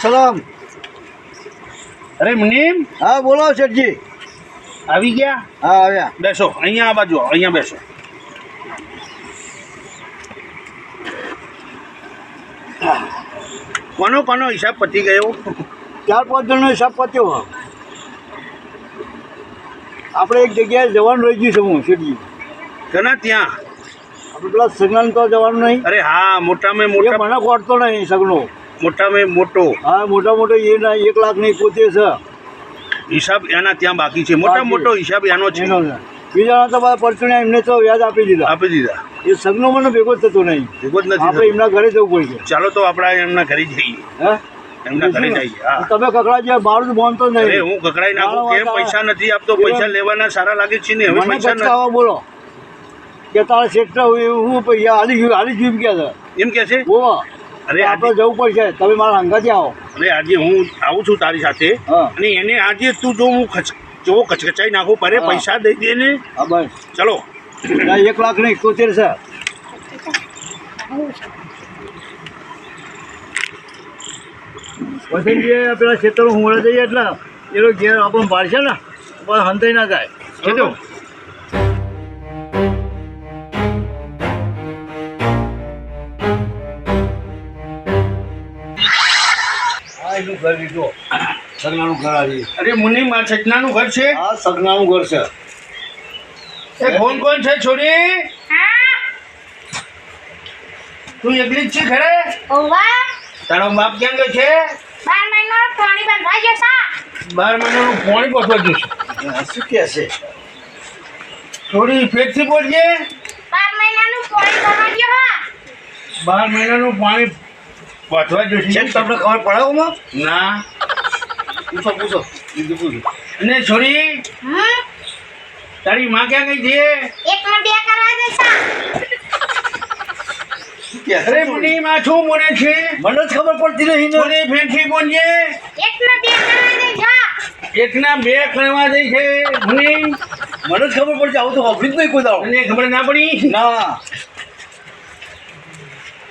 સલામ. અરે મુનીમ? હા બોલો શેઠજી. આવી ગયા? હા આવ્યા. બેસો અહીંયા આ બાજુ અહીંયા બેસો. કોનો કોનો હિસાબ પતી ગયો? ચાર પાંચ જણનો હિસાબ પત્યો. આપણે એક જગ્યાએ જવાનું રહી ગયું છે હું શેઠજી. કના ત્યાં? આપણે પેલા સગન તો જવાનું નહીં. અરે હા મોટામાં મોટા મને કોટતો નહીં સગનો. મોટામાં મોટો હા મોટા મોટો એ ના એક લાખ નહીં પોતે છે હિસાબ એના ત્યાં બાકી છે મોટા મોટો હિસાબ એનો છે એનો બીજાના તો બધા પરચુણ્યા એમને તો વ્યાજ આપી દીધા આપી દીધા એ સગનો મને ભેગો જ થતો નહીં ભેગો જ નથી આપણે એમના ઘરે જવું પડશે ચાલો તો આપણે એમના ઘરે જઈએ હા એમના ઘરે જઈએ હા તમે કકડા જે મારું બોનતો અરે નહીં હું કકડાઈ નાખું કેમ પૈસા નથી આપતો પૈસા લેવાના સારા લાગે છે ને હવે પૈસા નથી બોલો કે તારા શેઠ હું પૈસા હાલી ગયું હાલી ગયું એમ કે છે એમ કે છે બોલો અરે આપણે જવું પડશે. તમે મારા અંગાથી આવો. અરે આજે હું આવું છું તારી સાથે. અને એને આજે તું જો હું ખચ જો કચકચાઈ નાખું પરે પૈસા દઈ દે ને. હા બસ. ચલો. એક લાખ નહીં એકોતેર છે. વસંતજી પેલા ખેતરો હું જઈએ એટલે એ લોકો ઘેર આપણને ભાડશે ને. પણ હંતાઈ ના જાય કીધું ઘર લીધો સગનાનું ઘર આવી. અરે મુનિ માં સગનાનું ઘર છે? હા સગનાનું ઘર છે. એ કોણ કોણ છે છોરી તું એકલી જ છે ઘરે? ઓવા તારો બાપ ક્યાં ગયો છે? બાર મહિનો પાણી બંધવા ગયો છે. બાર મહિનાનું પાણી પહોંચવા જશે છે. શું કે છે? થોડી ફેરથી બોલજે. બાર મહિનાનું પાણી ભરવા ગયો બાર મહિનાનું પાણી છે જશે તમને ખબર પડે ઓમાં ના. પૂછો પૂછો. બીજું પૂછો. અને છોરી? તારી માં ક્યાં ગઈ છે એકમાં બે કરવા દે કે અરે મુનિ માં છું મને છે. મને જ ખબર પડતી નથી મને ફેંકી કોણ છે એક માં બે કરવા જશે એકના બે કરવા દે છે મને. મને જ ખબર પડશે આવું તો ઓફિસ નહીં કોઈ દાવ મને ખબર ના પડી? ના.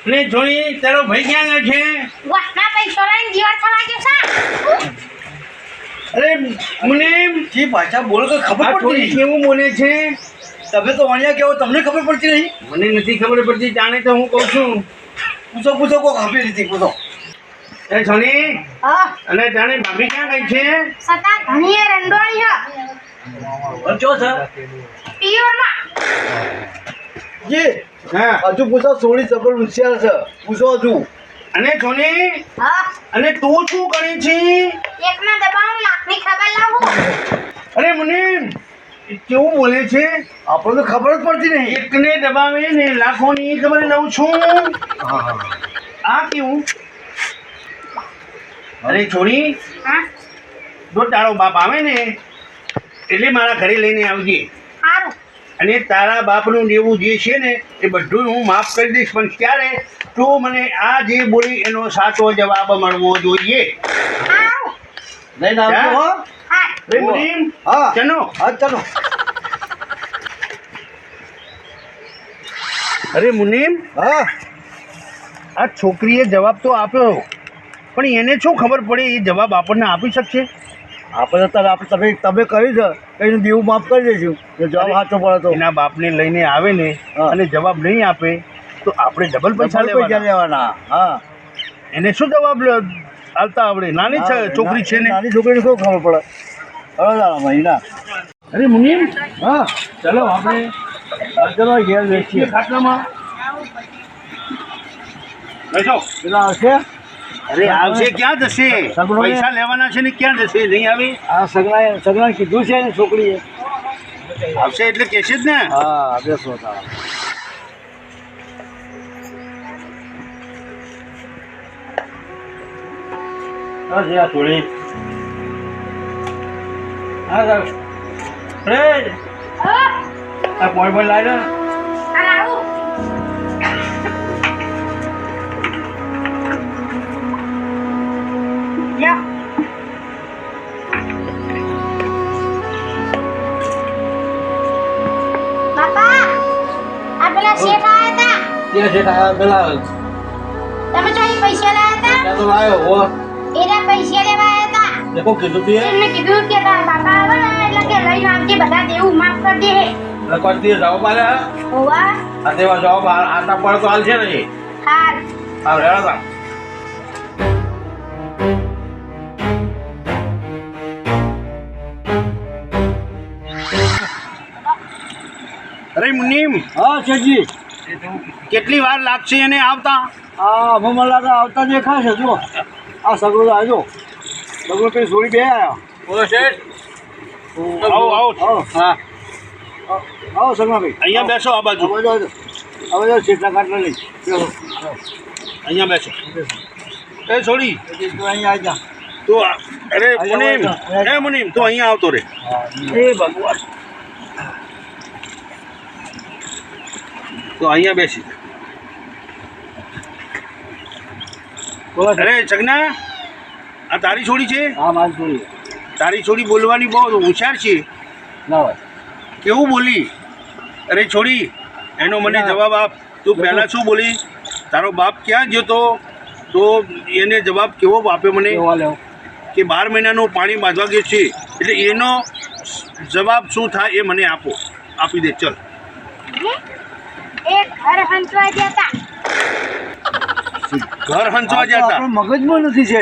અને છોરી તારો ભાઈ ક્યાં ગયો છે? થવા જશે અરે મને જે ભાષા બોલો તો ખબર પડતી કેવું બોલે છે? તમે તો વાણિયા કેવો તમને ખબર પડતી નહીં? મને નથી ખબર પડતી જાણે તો હું કહું છું. પૂછો પૂછો કોક આપી દીધી પૂછો. એ જોની હા. અને જાણે ભાભી ક્યાં ગઈ છે? સતા ઘણી રંડોળી છે બચ્ચો છે પિયોરમાં. જી. હા. હજુ પૂછો સોળી સફળ હોશિયાર છે. પૂછો હજુ. અને હા. અને તું શું કરી છે? એકમાં દબાવું લાખની ખબર લાવું અરે મને કેવું બોલે છે? આપણે તો ખબર જ પડતી નહીં. એકને દબાવે ને લાખોની ખબર લઉં છું. આ કેવું? અરે છોરી હા. જો તારો બાપ આવે ને એટલે મારા ઘરે લઈને આવજે. સારું અને તારા બાપનું દેવું જે છે ને એ બધું હું માફ કરી દઈશ. પણ ક્યારે તું મને આ જે બોલી એનો સાચો જવાબ મળવો જોઈએ? અરે મુનિમ. હા. આ છોકરીએ જવાબ તો આપ્યો. પણ એને શું ખબર પડે? એ જવાબ આપણને આપી શકશે? આપણે તો આપણે તમે તમે કહ્યું છે કે એનું દેવું માફ કરી દઈશું જવાબ સાચો પડે તો. એના બાપને લઈને આવે ને અને જવાબ નહીં આપે તો આપણે ડબલ પૈસા પૈસા લેવાના. હા. એને શું જવાબ આલતા આવડે? નાની છોકરી છે ને? નાની છોકરીને શું ખબર પડે? દાડા મહિના અરે મુનિમ. હા. ચલો આપણે ચલો ઘેર બેસીએ. ખાટલામાં. બેસો. પેલા આવશે? અરે આવશે ક્યાં જશે? સગડો પૈસા લેવાના છે ને ક્યાં જશે? નહીં આવી? આ સગના સગના કીધું છે ને છોકરીએ. આવશે એટલે કહેશે જ ને. હા બેસો થોડી. હા સાહેબ ફ્રેડ! આ પોઈન્ટ પર ત્યાં છે આ પેલા તમે જો અહીં પૈસા લાયા હતા? ત્યાં તો લાવ્યો હો. એના પૈસા લેવા આવ્યા હતા? દેખો કીધું તું એમને કીધું કે તારા બાપા આવે ને એટલે કે લઈને આવજે બધા દેવું માફ કરી દે. કરતી જવાબ આલે હોવા? આ તેવા જવાબ આ- આતા પડે તો હાલ છે ને હાર હા રેડા તા અરે મુનિમ. હા શેઠજી. કેટલી વાર લાગશે એને આવતા? આ અમે તો આવતા દેખાશે જુઓ. આ સગડો આવજો. સગડો કઈ છોડી બે આવ્યા બોલો શેઠ. આવો આવો. હા. આવો સગડાભાઈ. અહીંયા બેસો આ બાજુ. હવે જો હવે જો સીટલા કાટલા લઈ. અહીંયા બેસો. એ છોડી. અહીંયા આવી જા તું અરે મુનિમ. એ મુનિમ તું અહીંયા આવતો રે. એ ભગવાન. તો અહીંયા બેસી. અરે જગના આ તારી છોડી છે? હા મારી છોડી તારી છોડી બોલવાની બહુ હોશિયાર છે. કેવું બોલી? અરે છોડી એનો મને જવાબ આપ. તું પહેલાં શું બોલી? તારો બાપ ક્યાં ગયો તો? તો એને જવાબ કેવો આપ્યો મને? કે બાર મહિનાનું પાણી બાંધવા ગયો છે. એટલે એનો જવાબ શું થાય એ મને આપો. આપી દે ચલ. ઘર હંચવા જતા. ઘર હંચવા જતા? મગજમાં નથી છે.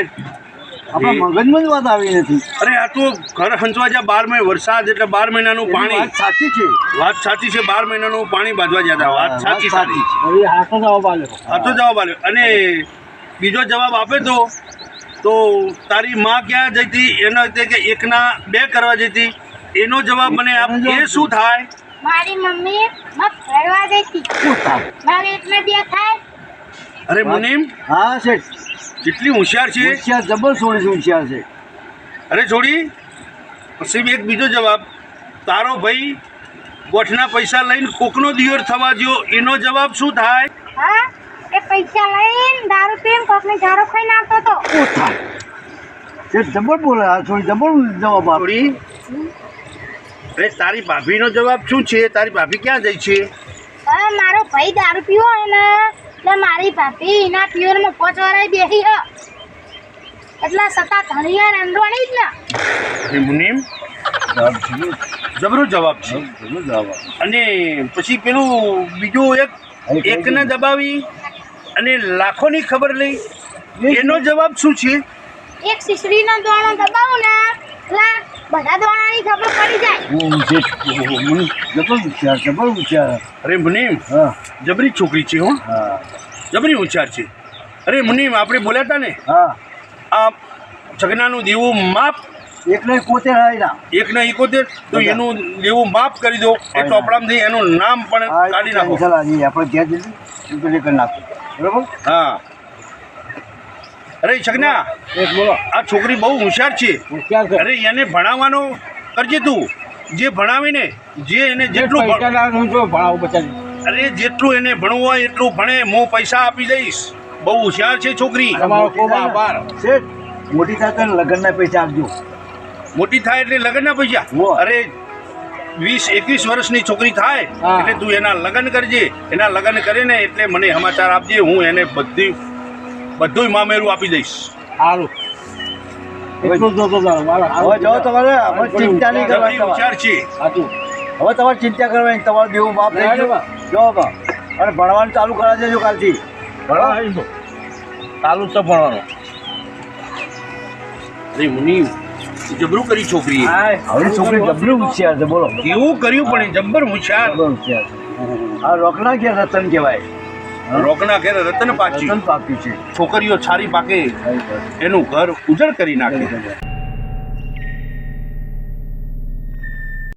આપણા મગજમાં જ વાત આવી નથી. અરે આ તો ઘર હંચવા જ્યાં બાર મહિના વરસાદ એટલે બાર મહિનાનું પાણી વાત સાચી છે. વાત સાચી છે બાર મહિનાનું પાણી બાંધવા જતા. વાત સાચી સાચી હવે હાથો જવાબ આવ્યો હાથો જવાબ આવ્યો અને બીજો જવાબ આપે તો તો તારી માં ક્યાં જતી? એનો કે એકના બે કરવા જતી. એનો જવાબ મને આપ એ શું થાય? મારી મમ્મી મત ફરવા દેતી મારે એટલે બે થાય. અરે મુનિમ હા શેઠ કેટલી હોશિયાર છે. હોશિયાર જબર છોડી છે હોશિયાર છે. અરે છોડી પછી એક બીજો જવાબ. તારો ભાઈ ગોઠના પૈસા લઈને કોકનો દિયોર થવા જો એનો જવાબ શું થાય? હા એ પૈસા લઈને દારૂ પીને કોકને ઝારો ખાઈને નાખતો તો શું થાય? શેઠ જબર બોલે આ છોડી જબર જવાબ આપે. અરે તારી ભાભીનો જવાબ શું છે? તારી ભાભી ક્યાં જાય છે? મારો ભાઈ દારૂ પીવો ને એટલે મારી ભાભી એના પિયરમાં પોચ વરાય બેસી હ. એટલે સતા ધણી ને જ ને. મુનિમ જવાબ છે. જબરો જવાબ છે. જબર જવાબ અને પછી પેલું બીજું એક એકને દબાવી અને લાખોની ખબર લઈ. એનો જવાબ શું છે? એક શીશડીનો દોણો દબાવું ને. એટલે બધા દોણાની ખબર પડી જાય. હું મને જબર હોશિયાર જબર હોશિયાર અરે મુનિમ હા. જબરી છોકરી છે હો. હા. જબરી હોશિયાર છે. અરે મુનિમ આપણે બોલ્યા ને? હા. આ જગનાનું દેવું માપ. એટલે પોતે રાયના એકના એકોતેર. તો એનું દેવું માફ કરી દો. એ ચોપડામાંથી એનું નામ પણ કાઢી નાખો. ચાલ આજે આપણે ત્યાં જઈશું કરી નાખો. બરાબર? હા. અરે છગના બોલો. આ છોકરી બહુ હોશિયાર છે. અરે એને ભણાવવાનો કરજે તું. જે ભણાવીને જે એને જેટલું અરે જેટલું એને ભણવું હોય એટલું ભણે. હું પૈસા આપી દઈશ. બહુ હોશિયાર છે છોકરી. તમારો ખૂબ આભાર. મોટી થાય તો લગ્નના પૈસા આપજો. મોટી થાય એટલે લગ્નના પૈસા. અરે વીસ એકવીસ વર્ષની છોકરી થાય એટલે તું એના લગ્ન કરજે. એના લગ્ન કરે ને એટલે મને સમાચાર આપજે. હું એને બધી બધુંય મામેરું આપી દઈશ. સારું એટલું જ જોતો હવે જાઓ તમારે હવે ચિંતા નહીં કરવાની છે હવે તમારે ચિંતા કરવાની. તમારું દેવું બાપ થઈ ગયું. જો બા અને ભણવાનું ચાલુ કરાવી દેજો કાલથી. બરાબર ચાલુ તો ભણવાનું. અરે મુનિ. જબરું કરી છોકરી હવે છોકરી જબરું હોશિયાર છે બોલો. કેવું કર્યું પણ એ જબ્બર હોશિયાર. હોશિયાર આ રોકના કે રતન કહેવાય. રોકના ઘેર રતન પાછી રતન પાક્યું છે. છોકરીઓ છારી પાકે. એનું ઘર ઉજળ કરી નાખે.